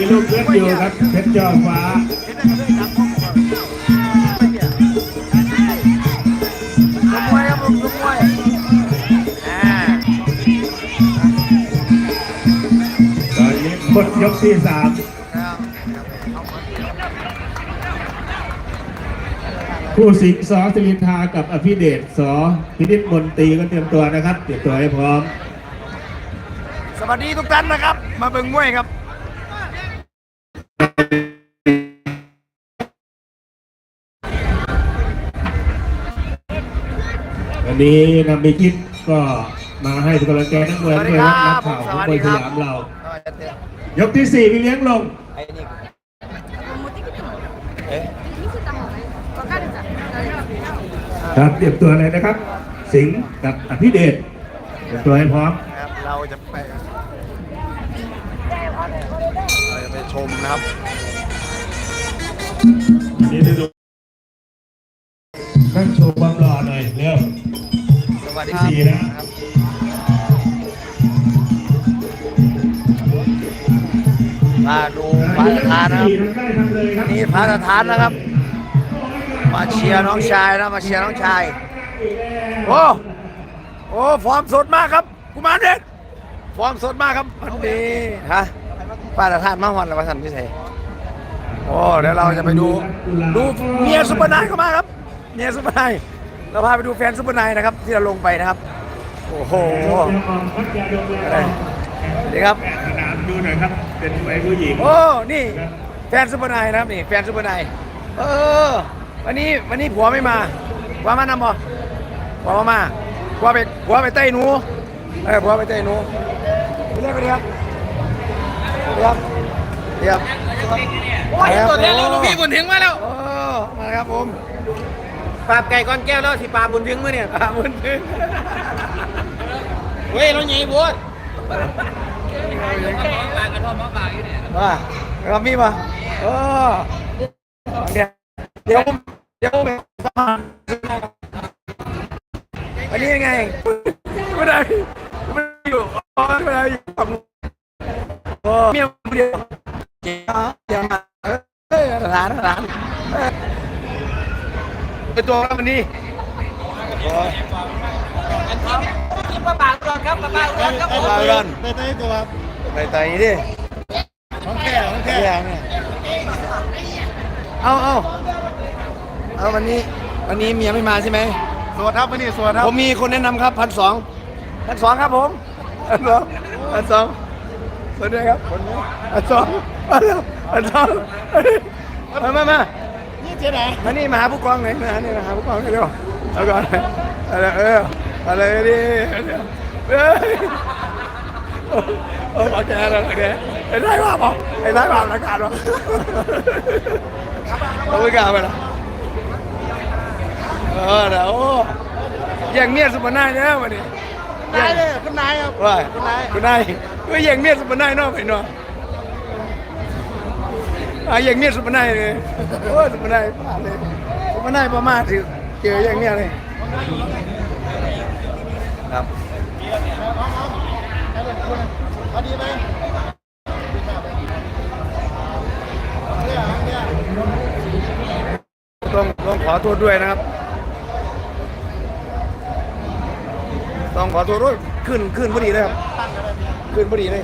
มีลูกเพชรอยู่ครับเพชรจอฟ้าขโมยครับผมขโมยตอนนี้หมดยกที่สามคู่สิงสอสิรินทากับอภิเดชสอพินิจมนตรีก็เตรียมตัวนะครับ เตรียมตัวให้พร้อม สวัสดีทุกท่านนะครับ มาเบิ่งมวยครับ วันนี้นำไปคิดก็มาให้กำลังใจนักมวยด้วยนักข่าวของมวยสยามเรา ยกที่สี่พี่เลี้ยงลง ครับเตรียมตัวอะไรนะครับ สิงกับอภิเดชเตรียมตัวให้พร้อม ครับเราจะไปเราจะไปชมนะครับนี่ดูขั้นโชว์ความหล่อหน่อยเร็ว วัสดีครับสี่นะครับมาดูพระสถานนะครับสี่ทำได้ทำเลยครับนี่พระสถานนะครับ มาเชียร์น้องชายนะมาเชียร์น้องชายโอ้โอ้ฟอร์มสดมากครับกุมารเด็กฟอร์มสดมากครับวันนี้ฮะป้าสถานมาวันละวันสันพิเศษโอ้เดี๋ยวเราจะไปดู ดูเมียซุปเปอร์ไนท์เข้ามาครับเมียซุปเปอร์ไนท์ เราพาไปดูแฟนซุปเปอร์ไนท์นะครับ ที่เราลงไปนะครับ โอ้โหอะไรดีครับสนามดูหน่อยครับ เป็นมวยผู้หญิงโอ้นี่แฟนซุปเปอร์ไนท์นะครับนี่แฟนซุปเปอร์ไนท์เออวันนี้วันนี้ผัวไม่มาผัวมานำบ่ผัวมามาผัวไปผัวไปเต้ยหนูเออผัวไปเต้ยหนูไปเรียกไปเรียกเรียกเรียกโอ้ยตัวแทนแล้วลูกพี่บุญถึงมาแล้วโอ้มาครับผม ปราบไก่ก้อนแก้วแล้วสิปราบบุญถึงมื่อเนี่ยอ่าบุญถึงเฮ้ยเราใหญ่บวชว่าเรามีป่ะเออเดี๋ยวเดี๋ยวผมเดี๋ยวผมไปสมัครอัน ตัวแล้ววันนี้โอ้ยป้าปากก่อนครับป้าปากก่อนครับไปไปกันไปเตยตัวไปไต่ดิของแก่ของแก่แย่เนี่เอาเอาเอาวันนี้วันนี้เมียไม่มาใช่ไหมสวดครับวันนี้สวดครับผมมีคนแนะนำครับพันสองพันสองครับผมพันสองพันสองสวัสดีครับพันสองพันสองพันสองมามามา นี่เจ๊ไหนมานี่มาหาผู้กองหน่อยมาหานี่มาหาผู้กองหน่อยเร็วเอาก่อนอะไรเอออะไรดิเฮ้ยโอ้โอเคแล้วโอเคไอ้ได้ว่าบอกไอ้ได้ว่าประกาศว่าเอาไปกล่าวไปละเออเดี๋ยวโอ้ยังเมียสุพรรณเนี่ยวันนี้นายเลยคุณนายครับว่าคุณนายคุณนายก็ยังเมียสุพรรณเนาะไปเนาะ อะยังเมียสุพรรณเลยโอ้สุพรรณพลาดเลยสุพรรณประมาทถือเจออย่างเนี้ยเลยครับพอดีไหมต้องต้องขอโทษด้วยนะครับ ต้องขอโทษด้วย ขึ้นขึ้นพอดีเลยครับ ขึ้นพอดีเลย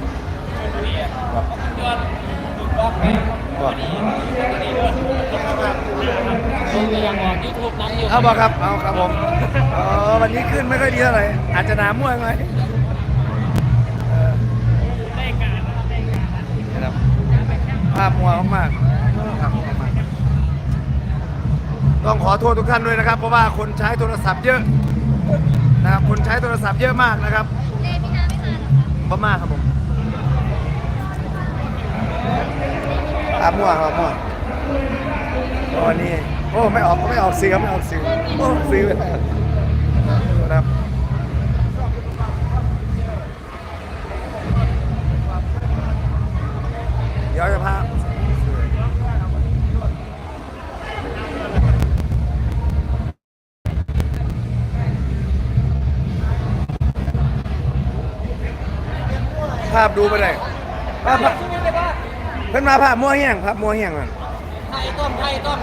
เอาบอกครับ เอาครับผมอ๋อวันนี้ขึ้นไม่ค่อยดีเท่าไหร่ อาจจะหนาม่วงหน่อยเออนะครับภาพมัวมากๆครับมากๆต้องขอโทษทุกท่านด้วยนะครับ เพราะว่าคนใช้โทรศัพท์เยอะนะครับคนใช้โทรศัพท์เยอะมากนะครับเจพี่นาไม่มาหรอพม่าครับผม อามั่วครับมั่วโอ้นี่โอ้ไม่ออกไม่ออกเสียงไม่ออกเสียงโอ้ซื้อไปแล้ครับเดี๋ยวจะพาภาพดูไปเลยภาพ เพิ่นมาภาพมัวแห้งภาพมัวแห้งมันไข่ต้มไข่ต้ม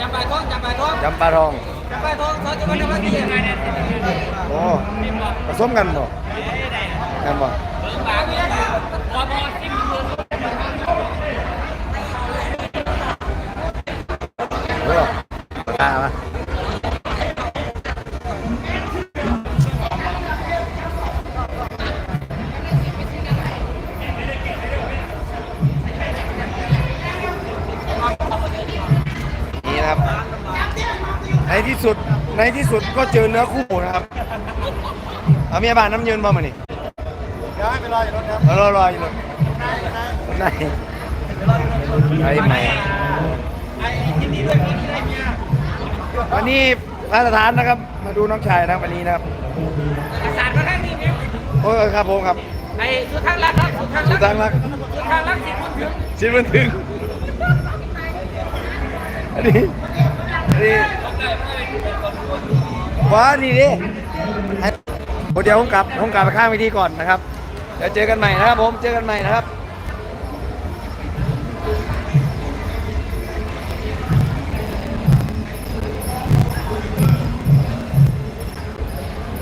จำปาทองจำปาทองจำปาทองจำปาทองเขาจะมาทำอะไรยังไงเนี่ยโอ้ผสมกันบ่กันบ่ นี่นะครับ ในที่สุดในที่สุดก็เจอเนื้อคู่นะครับเอาเมียบ้านน้ำเยินมามานี่เดี๋ยวให้ไปรออยู่รถครับรอรออยู่รถไหนไอ้ใหม่วันนี้มาตรฐานนะครับ มาดูน้องชายนะครับวันนี้นะครับสารมาข้างนี้เนี่ยโอ้ยครับผมครับไอ้สุดทางรักครับสุดทางสุรัดกทางรักสุดทางรักสิคุณถึงชิ้นมันถึง อันนี้อันนี้ว้าดีดิให้เดี๋ยวผมกลับผมกลับไปข้างเวทีก่อนนะครับเดี๋ยวเจอกันใหม่นะครับผมเจอกันใหม่นะครับ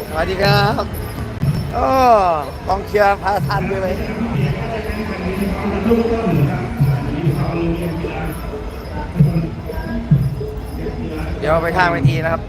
สวัสดีครับโอ้กองเชียร์พาทันด้วยไหม ดี๋ยวไปข้างเวทีนะครับ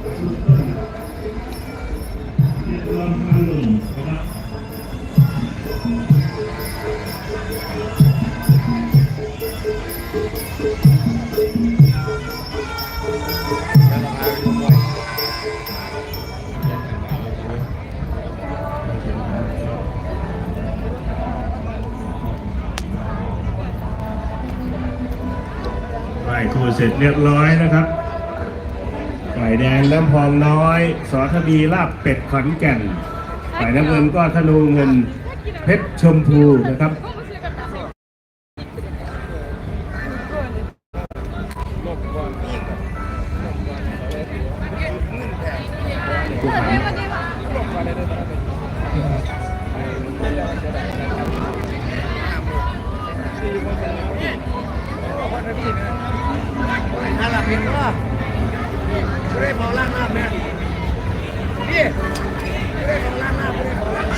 ไหว้ครูเสร็จเรียบร้อยนะครับ ฝ่ายแดงน้ำพองน้อยสอทบีลาบเป็ดขอนแก่น ฝ่ายน้ำเงินก็ธนูเงินเพชรชมพูนะครับน่ารักเป็นว่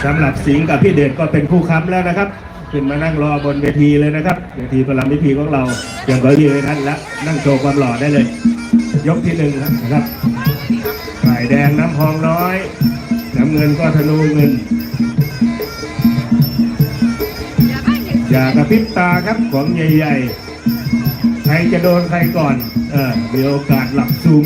สำหรับสิงห์กับพี่เดชก็เป็นคู่ค้ำแล้วนะครับ ขึ้นมานั่งรอบนเวทีเลยนะครับเวทีประลำพิธีของเราเตรียมเก้าอี้ไว้ท่านแล้วนั่งโชว์ความหล่อได้เลย ยกที่หนึ่งนะครับฝ่ายแดงน้ำพองน้อย น้ำเงินก็ธนูเงินอย่ากระพริบตาครับของใหญ่ๆใครจะโดนใครก่อน เออมีโอกาสหลับซูม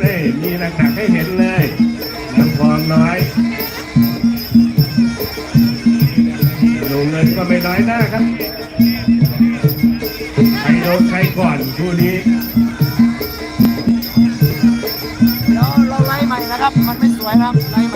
เลย มีหนักๆให้เห็นเลยน้ำพองน้อยหนูเงินก็ไม่น้อยหน้าครับ ใครโดนใครก่อนคู่นี้เดี๋ยวเราไล่ใหม่นะครับ มันไม่สวยครับไล่ใหม่